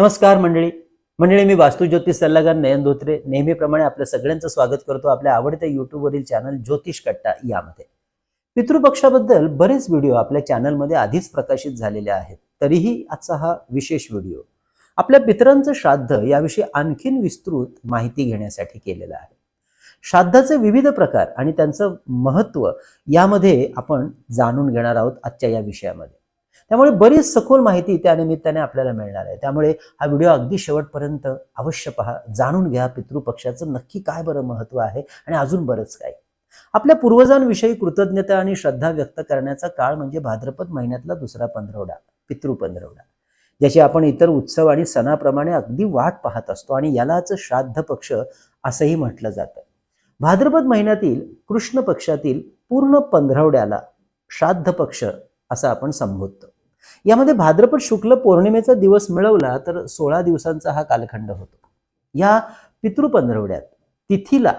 नमस्कार मंडळी. मंडळी मी वास्तू ज्योतिष सल्लागार नयन धोत्रे. नेहमीप्रमाणे आपल्या सगळ्यांचं स्वागत करतो आपल्या आवडत्या युट्यूबवरील चॅनल ज्योतिष कट्टा यामध्ये. पितृपक्षाबद्दल बरेच व्हिडिओ आपल्या चॅनलमध्ये आधीच प्रकाशित झालेले आहेत. तरीही आजचा हा विशेष व्हिडिओ आपल्या पितरांचं श्राद्ध याविषयी आणखीन विस्तृत माहिती घेण्यासाठी केलेला आहे. श्राद्धाचे विविध प्रकार आणि त्यांचं महत्त्व यामध्ये आपण जाणून घेणार आहोत आजच्या या विषयामध्ये. त्यामुळे बरीच सखोल माहिती त्या निमित्ताने आपल्याला मिळणार आहे. त्यामुळे हा व्हिडिओ अगदी शेवटपर्यंत अवश्य पहा. जाणून घ्या पितृपक्षाचं नक्की काय बरं महत्त्व आहे आणि अजून बरंच काय. आपल्या पूर्वजांविषयी कृतज्ञता आणि श्रद्धा व्यक्त करण्याचा काळ म्हणजे भाद्रपद महिन्यातला दुसरा पंधरवडा पितृ पंधरवडा. ज्याची आपण इतर उत्सव आणि सणाप्रमाणे अगदी वाट पाहत असतो आणि यालाच श्राद्ध पक्ष असंही म्हटलं जातं. भाद्रपद महिन्यातील कृष्ण पक्षातील पूर्ण पंधरवड्याला श्राद्ध पक्ष असं आपण संबोधतो. यामध्ये भाद्रपद शुक्ल पौर्णिमेचा दिवस मिळवला तर सोळा दिवसांचा हा कालखंड होतो. या पितृपंधरवड्यात तिथीला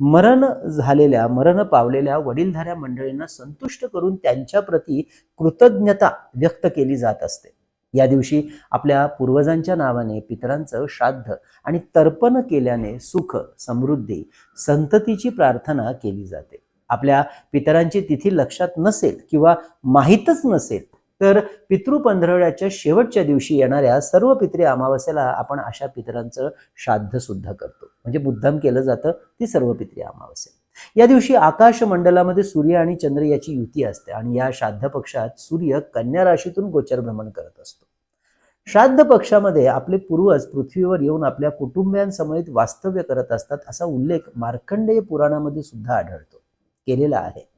मरण झालेल्या मरण पावलेल्या वडीलधाऱ्या मंडळींना संतुष्ट करून त्यांच्या प्रती कृतज्ञता व्यक्त केली जात असते. या दिवशी आपल्या पूर्वजांच्या नावाने पितरांचं श्राद्ध आणि तर्पण केल्याने सुख समृद्धी संततीची प्रार्थना केली जाते. आपल्या पितरांची तिथी लक्षात नसेल किंवा माहीतच नसेल तर पितृ पंधरवड्याच्या शेवटच्या दिवशी येणाऱ्या सर्व पितृ अमावस्याला आपण अशा पितरांचं श्राद्ध सुद्धा करतो. म्हणजे मुद्दाम केलं जातं ती सर्व पितृ अमावस्या. या दिवशी आकाश मंडलामध्ये सूर्य आणि चंद्र याची युती असते आणि या श्राद्ध पक्षात सूर्य कन्या राशीतून गोचर भ्रमण करत असतो. श्राद्ध पक्षामध्ये आपले पूर्वज पृथ्वीवर येऊन आपल्या कुटुंबियांसमवेत वास्तव्य करत असतात असा उल्लेख मार्कंडेय पुराणामध्ये सुद्धा आढळतो. केलेला आहे.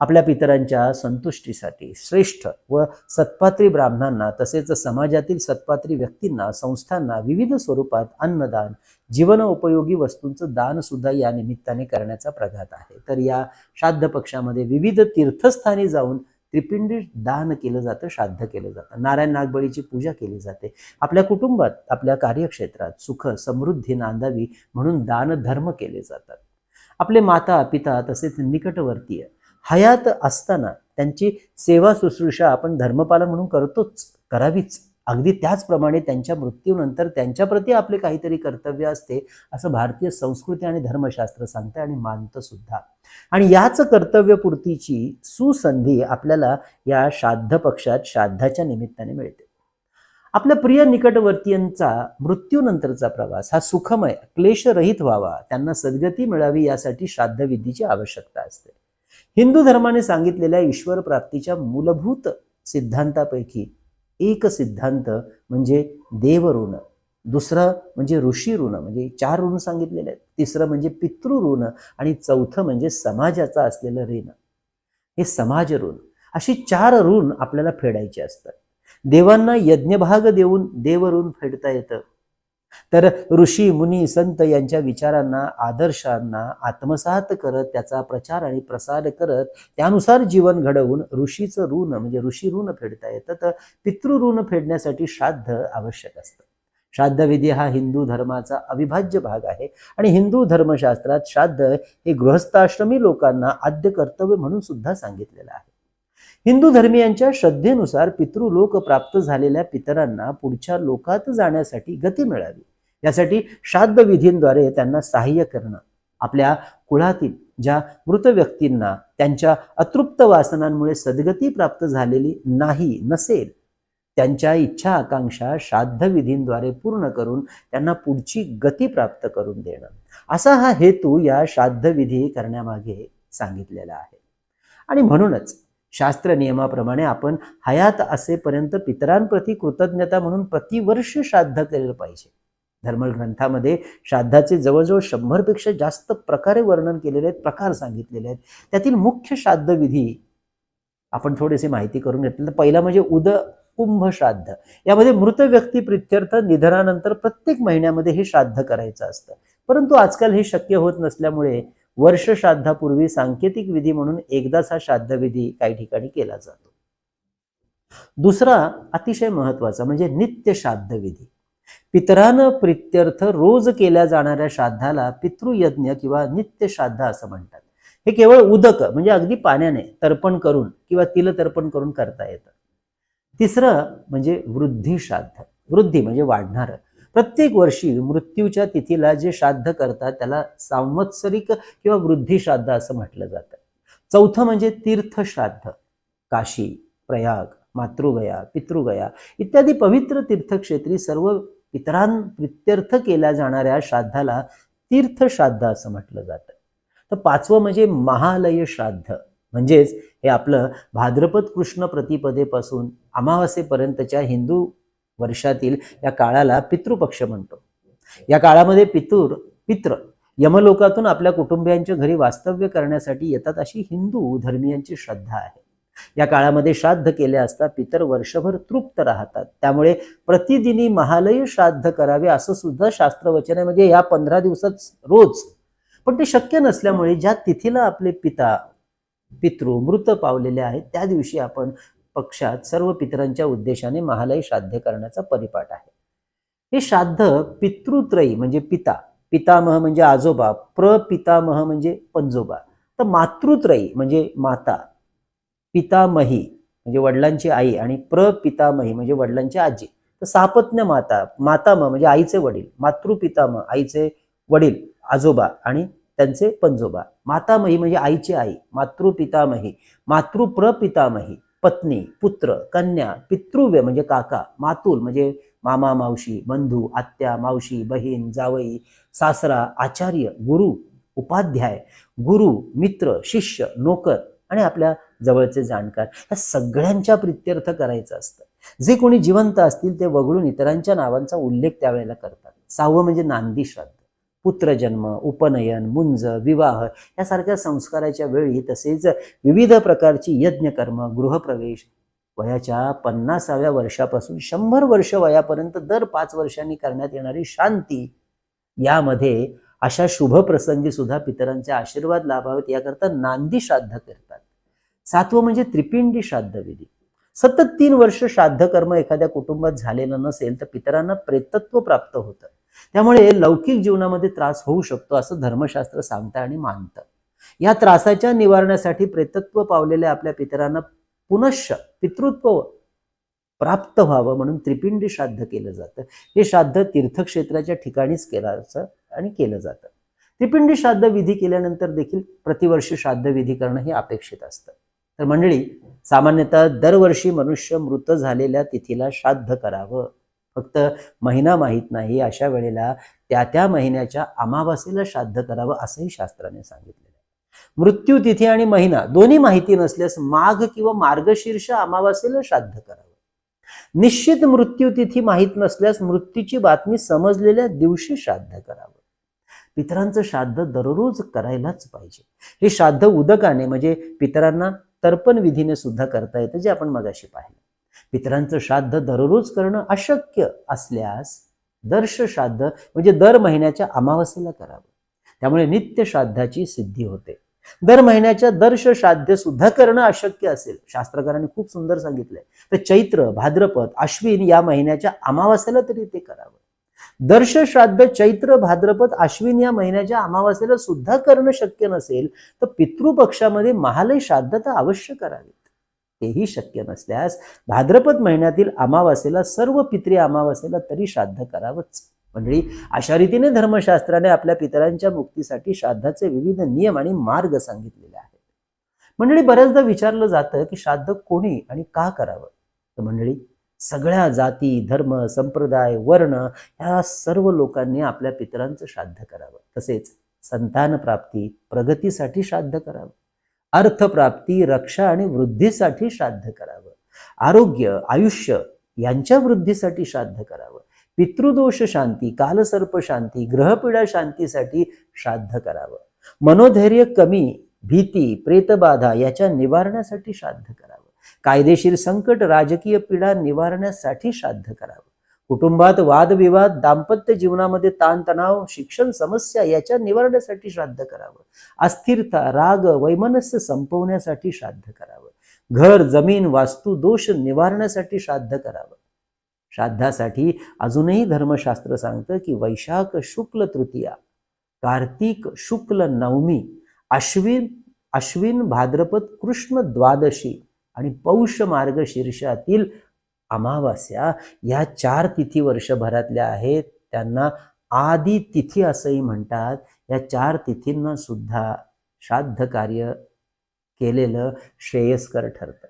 आपल्या पितरांच्या संतुष्टीसाठी श्रेष्ठ व सत्पात्री ब्राह्मणांना तसेच समाजातील सत्पात्री व्यक्तींना संस्थांना विविध स्वरूपात अन्नदान जीवनोपयोगी वस्तूंचं दान सुद्धा या निमित्ताने करण्याचा प्रघात आहे. तर या श्राद्ध पक्षामध्ये विविध तीर्थस्थानी जाऊन त्रिपिंडी दान केलं जातं श्राद्ध केलं जातं. नारायण नागबळीची पूजा केली जाते. आपल्या कुटुंबात आपल्या कार्यक्षेत्रात सुख समृद्धी नांदावी म्हणून दान धर्म केले जातात. आपले माता पिता तसेच निकटवर्तीय हयात असताना त्यांची सेवा शुश्रूषा आपण धर्मपालन म्हणून करतोच करावीच. अगदी त्याचप्रमाणे त्यांच्या मृत्यूनंतर त्यांच्याप्रती आपले काहीतरी कर्तव्य असते असं भारतीय संस्कृती आणि धर्मशास्त्र सांगतं आणि मानतं सुद्धा. आणि याच कर्तव्यपूर्तीची सुसंधी आपल्याला या श्राद्ध पक्षात श्राद्धाच्या निमित्ताने मिळते. आपल्या प्रिय निकटवर्तीयांचा मृत्यूनंतरचा प्रवास हा सुखमय क्लेशरहित व्हावा त्यांना सद्गती मिळावी यासाठी श्राद्धविधीची आवश्यकता असते. हिंदू धर्माने सांगितलेल्या ईश्वर प्राप्तीच्या मूलभूत सिद्धांतापैकी एक सिद्धांत म्हणजे देवऋण. दुसरं म्हणजे ऋषी ऋण म्हणजे चार ऋण सांगितलेले आहेत. तिसरं म्हणजे पितृ ऋण आणि चौथं म्हणजे समाजाचा असलेलं ऋण. हे समाज ऋण अशी चार ऋण आपल्याला फेडायची असतात. देवांना यज्ञभाग देऊन देवऋण फेडता येतं. तर ऋषी मुनी संत यांच्या विचारांना आदर्शांना आत्मसात करत त्याचा प्रचार आणि प्रसार करत त्यानुसार जीवन घडवून ऋषीचं ऋण म्हणजे ऋषी ऋण फेडता येतं. तर पितृ ऋण फेडण्यासाठी श्राद्ध आवश्यक असतं. श्राद्धविधी हा हिंदू धर्माचा अविभाज्य भाग आहे. आणि हिंदू धर्मशास्त्रात श्राद्ध हे गृहस्थाश्रमी लोकांना आद्य कर्तव्य म्हणून सुद्धा सांगितलेलं आहे. हिंदू धर्मियांच्या श्रद्धेनुसार पितृलोक प्राप्त झालेल्या पितरांना पुढच्या लोकात जाण्यासाठी गती मिळावी. यासाठी श्राद्ध विधींद्वारे त्यांना सहाय्य करणं. आपल्या कुळातील ज्या मृत व्यक्तींना त्यांच्या अतृप्त वासनांमुळे सद्गती प्राप्त झालेली नाही नसेल त्यांच्या इच्छा आकांक्षा श्राद्ध विधींद्वारे पूर्ण करून त्यांना पुढची गती प्राप्त करून देणं. असा हा हेतू या श्राद्ध विधी करण्यामागे सांगितलेला आहे. आणि म्हणूनच शास्त्र नियमाप्रमाणे आपण हयात असेपर्यंत पितरांप्रती कृतज्ञता म्हणून प्रतिवर्ष श्राद्ध केलं पाहिजे. धर्मग्रंथामध्ये श्राद्धाचे जवळजवळ शंभरपेक्षा जास्त प्रकारे वर्णन केलेले आहेत प्रकार सांगितलेले आहेत. त्यातील मुख्य श्राद्ध विधी आपण थोडीशी माहिती करून घेतली. तर पहिला म्हणजे उद कुंभ श्राद्ध. यामध्ये मृत व्यक्ती प्रित्यर्थ निधनानंतर प्रत्येक महिन्यामध्ये हे श्राद्ध करायचं असतं. परंतु आजकाल हे शक्य होत नसल्यामुळे वर्ष श्राद्धापूर्वी सांकेतिक विधी म्हणून एकदाच हा श्राद्ध विधी काही ठिकाणी केला जातो. दुसरा अतिशय महत्त्वाचा म्हणजे नित्य श्राद्ध विधी पितरान प्रित्यर्थ रोज केल्या जाणाऱ्या श्राद्धाला पितृयज्ञ किंवा नित्य श्राद्ध असं म्हणतात. हे केवळ उदक म्हणजे अगदी पाण्याने तर्पण करून किंवा तिल तर्पण करून करता येतं. तिसरं म्हणजे वृद्धी श्राद्ध. वृद्धी म्हणजे वाढणारं. प्रत्येक वर्षी मृत्यूच्या तिथीला जे श्राद्ध करतात त्याला सांवत्सरिक किंवा वृद्धी श्राद्ध असं म्हटलं जातं. चौथं म्हणजे तीर्थश्राद्ध. काशी प्रयाग मातृगया पितृगया इत्यादी पवित्र तीर्थक्षेत्री सर्व पितरां प्रित्यर्थ केल्या जाणाऱ्या श्राद्धाला तीर्थश्राद्ध असं म्हटलं जातं. तर पाचवं म्हणजे महालय श्राद्ध. म्हणजेच हे आपलं भाद्रपद कृष्ण प्रतिपदेपासून अमावास्येपर्यंतच्या हिंदू वर्षातील या काळाला पितृपक्ष म्हणतो. या काळामध्ये पितृ पित्र यमलोकातून आपल्या कुटुंबियांच्या घरी वास्तव्य करण्यासाठी येतात अशी हिंदू धर्मियांची श्रद्धा आहे. या काळामध्ये श्राद्ध केले असता पितर वर्षभर तृप्त राहतात. त्यामुळे प्रतिदिनी महालय श्राद्ध करावे असं सुद्धा शास्त्रवचन आहे. म्हणजे या पंधरा दिवसात रोज. पण ते शक्य नसल्यामुळे ज्या तिथीला आपले पिता पितृ मृत पावलेले आहेत त्या दिवशी आपण पक्षात सर्व पितरांच्या उद्देशाने महालय श्राद्ध करण्याचा परिपाठ आहे. हे श्राद्ध पितृत्रयी म्हणजे पिता पितामह म्हणजे आजोबा प्रपितामह म्हणजे पंजोबा तर मातृत्रयी म्हणजे माता पितामही म्हणजे वडिलांची आई आणि प्रपितामही म्हणजे वडिलांची आजी. तर सापत्न्य माता मातामह म्हणजे आईचे वडील मातृपितामह आईचे वडील आजोबा आणि त्यांचे पंजोबा. मातामही म्हणजे आईची आई मातृपितामही मातृप्रपितामही पत्नी पुत्र कन्या पितृव्य म्हणजे काका मातुल म्हणजे मामा मावशी बंधू आत्या मावशी बहीण जावई सासरा आचार्य गुरु उपाध्याय गुरु मित्र शिष्य नोकर आणि आपल्या जवळचे जाणकार. या सगळ्यांच्या प्रित्यर्थ करायचं असतं. जे कोणी जिवंत असतील ते वगळून इतरांच्या नावांचा उल्लेख त्यावेळेला करतात. सहावं म्हणजे नांदी श्राद्ध. पुत्रजन्म उपनयन मुंज विवाह यासारख्या संस्काराच्या वेळी तसेच विविध प्रकारची यज्ञकर्म गृहप्रवेश. वयाच्या पन्नासाव्या वर्षापासून शंभर वर्ष वयापर्यंत दर पाच वर्षांनी करण्यात येणारी शांती. यामध्ये अशा शुभ प्रसंगी सुद्धा पितरांचे आशीर्वाद लाभावेत याकरता नांदी श्राद्ध करतात. सातवं म्हणजे त्रिपिंडी श्राद्ध विधी. सतत तीन वर्ष श्राद्ध कर्म एखाद्या कुटुंबात झालेलं नसेल तर पितरांना प्रेतत्व प्राप्त होतं. त्यामुळे लौकिक जीवनामध्ये त्रास होऊ शकतो असं धर्मशास्त्र सांगतं आणि मानतं. या त्रासाच्या निवारणासाठी प्रेतत्व पावलेल्या आपल्या पितरांना पुनश्च पितृत्व प्राप्त व्हावं म्हणून त्रिपिंडी श्राद्ध केलं जातं. हे श्राद्ध तीर्थक्षेत्राच्या ठिकाणीच केलं आणि केलं जातं. त्रिपिंडी श्राद्ध विधी केल्यानंतर देखील प्रतिवर्षी श्राद्ध विधी करणं हे अपेक्षित असतं. तर मंडळी सामान्यतः दरवर्षी मनुष्य मृत झालेल्या तिथीला श्राद्ध करावं. फक्त महिना माहीत नाही अशा वेळेला त्या त्या महिन्याच्या अमावास्येला श्राद्ध करावं असंही शास्त्राने सांगितलेलं आहे. मृत्यू तिथी आणि महिना दोन्ही माहिती नसल्यास माघ किंवा मार्गशीर्ष अमावास्येला श्राद्ध करावं. निश्चित मृत्यू तिथी माहीत नसल्यास मृत्यूची बातमी समजलेल्या दिवशी श्राद्ध करावं. पितरांचं श्राद्ध दररोज करायलाच पाहिजे. हे श्राद्ध उदकाने म्हणजे पितरांना तर्पण विधीने सुद्धा करता येतं जे आपण मगाशी पाहिलं. पितरांचं श्राद्ध दररोज करणं अशक्य असल्यास दर्श श्राद्ध म्हणजे दर महिन्याच्या अमावास्येला करावं. त्यामुळे नित्य श्राद्धाची सिद्धी होते. दर महिन्याच्या दर्श श्राद्ध सुद्धा करणं अशक्य असेल. शास्त्रकारांनी खूप सुंदर सांगितलंय. तर चैत्र भाद्रपद अश्विन या महिन्याच्या अमावस्याला तरी ते करावं. दर्श श्राद्ध चैत्र भाद्रपद आश्विन या महिन्याच्या अमावास्येला सुद्धा करणं शक्य नसेल तर पितृपक्षामध्ये महालय श्राद्ध तर अवश्य करावेत. तेही शक्य नसल्यास भाद्रपद महिन्यातील अमावास्येला सर्व पित्री अमावास्येला तरी श्राद्ध करावंच. मंडळी अशा रीतीने धर्मशास्त्राने आपल्या पितरांच्या मुक्तीसाठी श्राद्धाचे विविध नियम आणि मार्ग सांगितलेले आहेत. मंडळी बऱ्याचदा विचारलं जातं की श्राद्ध कोणी आणि का करावं? तर मंडळी सगळ्या जाती धर्म संप्रदाय वर्ण या सर्व लोकांनी आपल्या पितरांचं श्राद्ध करावं. तसेच संतान प्राप्ती प्रगतीसाठी श्राद्ध करावं. अर्थप्राप्ती रक्षा आणि वृद्धीसाठी श्राद्ध करावं. आरोग्य आयुष्य यांच्या वृद्धीसाठी श्राद्ध करावं. पितृदोष शांती कालसर्प शांती ग्रहपीडा शांतीसाठी श्राद्ध करावं. मनोधैर्य कमी भीती प्रेतबाधा याच्या निवारणासाठी श्राद्ध करावं. कायदेशीर संकट राजकीय पीडा निवारण्यासाठी श्राद्ध करावं. कुटुंबात वादविवाद दाम्पत्य जीवनामध्ये ताणतणाव शिक्षण समस्या याच्या निवारण्यासाठी श्राद्ध करावं. अस्थिरता राग वैमनस्य संपवण्यासाठी श्राद्ध करावं. घर जमीन वास्तू दोष निवारण्यासाठी श्राद्ध करावं. श्राद्धासाठी अजूनही धर्मशास्त्र सांगतं की वैशाख शुक्ल तृतीया कार्तिक शुक्ल नवमी अश्विन अश्विन भाद्रपद कृष्ण द्वादशी आणि पौष मार्ग शीर्षातील अमावास्या या चार तिथी वर्षभरातल्या आहेत. त्यांना आदी तिथी असंही म्हणतात. या चार तिथींना सुद्धा श्राद्ध कार्य केलेलं श्रेयस्कर ठरतं.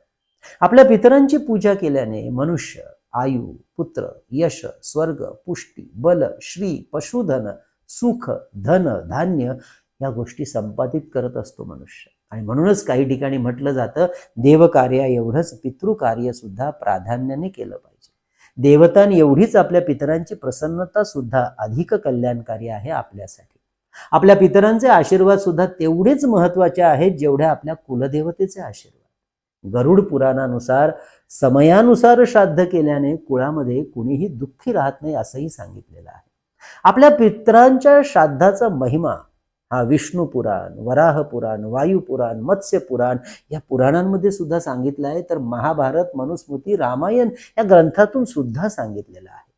आपल्या पितरांची पूजा केल्याने मनुष्य आयु पुत्र यश स्वर्ग पुष्टी बल श्री पशुधन सुख धन धान्य या गोष्टी संपादित करत असतो मनुष्य. आणि म्हणूनच काही ठिकाणी म्हटलं जातं देवकार्या एवढंच पितृकार्य सुद्धा प्राधान्याने केलं पाहिजे. देवतान एवढीच आपल्या पितरांची प्रसन्नता सुद्धा अधिक कल्याणकारी आहे आपल्यासाठी. आपल्या पितरांचे आशीर्वाद सुद्धा तेवढेच महत्त्वाचे आहेत जेवढ्या आपल्या कुलदेवतेचे आशीर्वाद. गरुड पुराणानुसार समयानुसार श्राद्ध केल्याने कुळामध्ये कुणीही दुःखी राहत नाही असंही सांगितलेलं आहे. आपल्या पितरांच्या श्राद्धाचा महिमा हा विष्णू पुराण वराह पुराण वायू पुराण मत्स्य पुराण या पुराणांमध्ये सुद्धा सांगितलं आहे. तर महाभारत मनुस्मृती रामायण या ग्रंथातून सुद्धा सांगितलेलं आहे.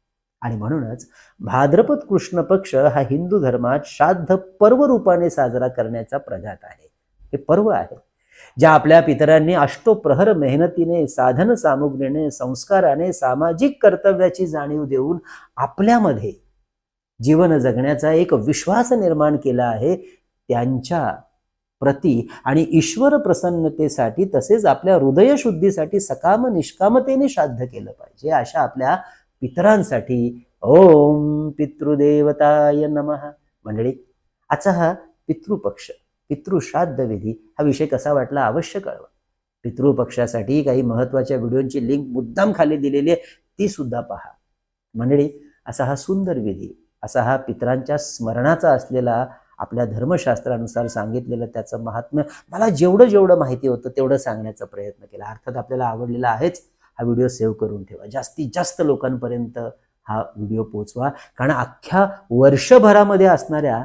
आणि म्हणूनच भाद्रपद कृष्ण पक्ष हा हिंदू धर्मात श्राद्ध पर्व रूपाने साजरा करण्याचा प्रघात आहे. हे पर्व आहे. ज्या आपल्या पितरांनी अष्टोप्रहर मेहनतीने साधन सामुग्रीने संस्काराने सामाजिक कर्तव्याची जाणीव देऊन आपल्यामध्ये जीवन जगण्याचा एक विश्वास निर्माण केला आहे त्यांच्या प्रती. आणि ईश्वर प्रसन्नतेसाठी तसेच आपल्या हृदयशुद्धीसाठी सकाम निष्कामतेने श्राद्ध केलं पाहिजे अशा आपल्या पितरांसाठी. ओम पितृदेवताय नमः. मंडळी आजचा हा पितृपक्ष पितृश्राद्ध विधी हा विषय कसा वाटला अवश्य कळवा. पितृपक्षासाठी काही महत्त्वाच्या व्हिडिओची लिंक मुद्दाम खाली दिलेली आहे ती सुद्धा पहा. मंडळी असा हा सुंदर विधी असा हा पितरांच्या स्मरणाचा असलेला आपल्या धर्मशास्त्रानुसार सांगितलेलं त्याचं महात्म्य मला जेवढं जेवढं माहिती होतं तेवढं सांगण्याचा प्रयत्न केला. अर्थात आपल्याला आवडलेला आहेच हा व्हिडिओ सेव्ह करून ठेवा. जास्तीत जास्त लोकांपर्यंत हा व्हिडिओ पोचवा कारण अख्ख्या वर्षभरामध्ये असणाऱ्या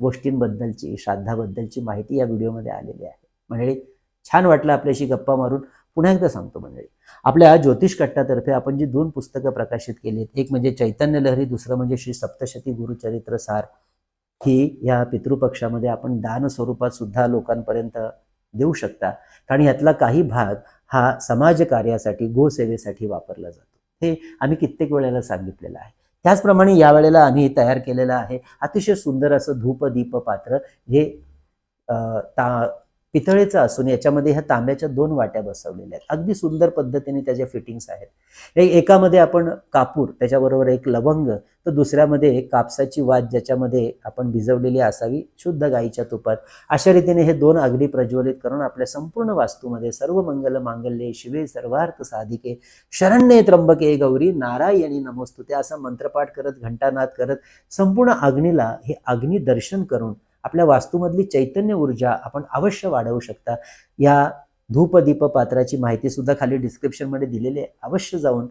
गोष्टींबद्दलची श्राद्धाबद्दलची माहिती या व्हिडिओमध्ये आलेली आहे. मंडळी छान वाटलं आपल्याशी गप्पा मारून. पुन्हा एकदा सांगतो मंडळी. आपल्या ज्योतिष कट्टातर्फे आपण जी दोन पुस्तकं प्रकाशित केली आहेत एक म्हणजे चैतन्य लहरी दुसरं म्हणजे श्री सप्तशती गुरुचरित्र सार ही या पितृपक्षामध्ये आपण दान स्वरूपात सुद्धा लोकांपर्यंत देऊ शकता. कारण यातला काही भाग हा समाज कार्यासाठी गोसेवेसाठी वापरला जातो. हे आम्ही कित्येक वेळेला सांगितलेलं आहे. त्याचप्रमाणे यावेळेला आम्ही तयार केलेलं आहे अतिशय सुंदर असं धूप दीप पात्र हे ता पितळेचं असून याच्यामध्ये ह्या तांब्याच्या दोन वाट्या बसवलेल्या आहेत. अगदी सुंदर पद्धतीने त्याच्या फिटिंग्स आहेत. एकामध्ये आपण कापूर त्याच्याबरोबर एक लवंग तर दुसऱ्यामध्ये कापसाची वाद ज्याच्यामध्ये आपण भिजवलेली असावी शुद्ध गाईच्या तुपात. अशा रीतीने हे दोन अग्नी प्रज्वलित करून आपल्या संपूर्ण वास्तूमध्ये सर्व मंगल मांगल्ये शिवे सर्वार्थ साधिके शरण्ये त्र्यंबके गौरी नारायणी नमोस्तुते असा मंत्रपाठ करत घंटानाद करत संपूर्ण अग्नीला हे अग्नी दर्शन करून आपल्या वास्तूमधली चैतन्य ऊर्जा आपण अवश्य वाढवू शकता. या धूपदीप पात्राची माहिती सुद्धा खाली डिस्क्रिप्शनमध्ये दिलेली आहे. अवश्य जाऊन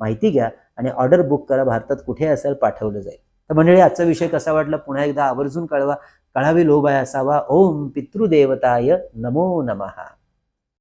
माहिती घ्या आणि ऑर्डर बुक करा. भारतात कुठे असेल पाठवलं जाईल. तर मंडळी आजचा विषय कसा वाटला? पुन्हा एकदा आवर्जून कळवा. कळावे लोभाय असावा. ओम पितृदेवताय नमो नमहा